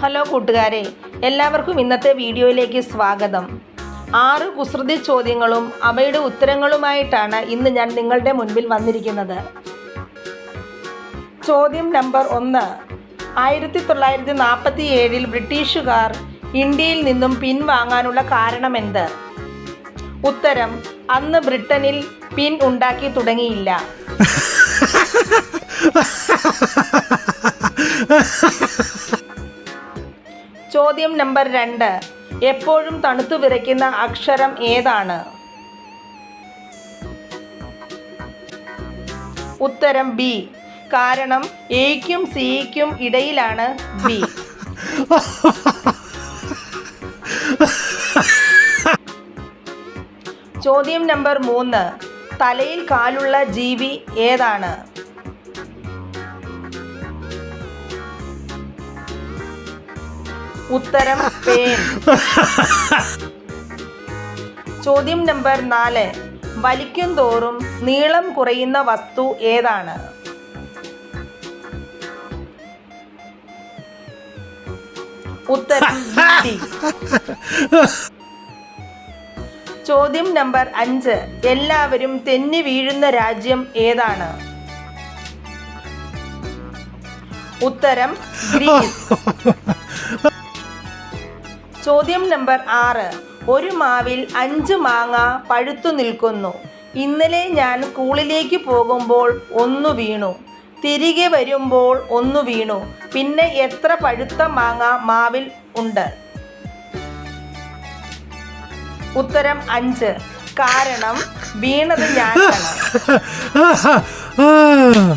Hello കൂട്ടുകാരെ എല്ലാവർക്കും ഇന്നത്തെ വീഡിയോയിലേക്ക് സ്വാഗതം. ആറ് കുസൃതി ചോദ്യങ്ങളും അവയുടെ ഉത്തരങ്ങളുമായിട്ടാണ് ഇന്ന് ഞാൻ നിങ്ങളുടെ മുൻപിൽ വന്നിരിക്കുന്നത്. ചോദ്യം നമ്പർ ഒന്ന്. ആയിരത്തി തൊള്ളായിരത്തി നാൽപ്പത്തി ഏഴിൽ ബ്രിട്ടീഷുകാർ ഇന്ത്യയിൽ നിന്നും പിൻവാങ്ങാനുള്ള കാരണമെന്ത്? ഉത്തരം അന്ന് ബ്രിട്ടനിൽ പിൻ ഉണ്ടാക്കി തുടങ്ങിയില്ല. ചോദ്യം നമ്പർ രണ്ട്. എപ്പോഴും തണുത്തു വിറയ്ക്കുന്ന അക്ഷരം ഏതാണ്? ഉത്തരം ബി. കാരണം എയ്ക്കും സിക്കും ഇടയിലാണ് ബി. ചോദ്യം നമ്പർ മൂന്ന്. തലയിൽ കാലുള്ള ജീവി ഏതാണ്? ഉത്തരം പേൻ ചോദ്യം നമ്പർ നാല്. വലിക്കും തോറും നീളം കുറയുന്ന വസ്തു ഏതാണ്? ഉത്തരം ചോദ്യം നമ്പർ അഞ്ച്. എല്ലാവരും തെന്നി വീഴുന്ന രാജ്യം ഏതാണ്? ഉത്തരം ഗ്രീസ്. ചോദ്യം നമ്പർ ആറ്. ഒരു മാവിൽ അഞ്ച് മാങ്ങ പഴുത്തു നിൽക്കുന്നു. ഇന്നലെ ഞാൻ സ്കൂളിലേക്ക് പോകുമ്പോൾ ഒന്ന് വീണു. തിരികെ വരുമ്പോൾ ഒന്ന് വീണു. പിന്നെ എത്ര പഴുത്ത മാങ്ങ മാവിൽ ഉണ്ട്? ഉത്തരം അഞ്ച്. കാരണം വീണത് ഞാനാണ്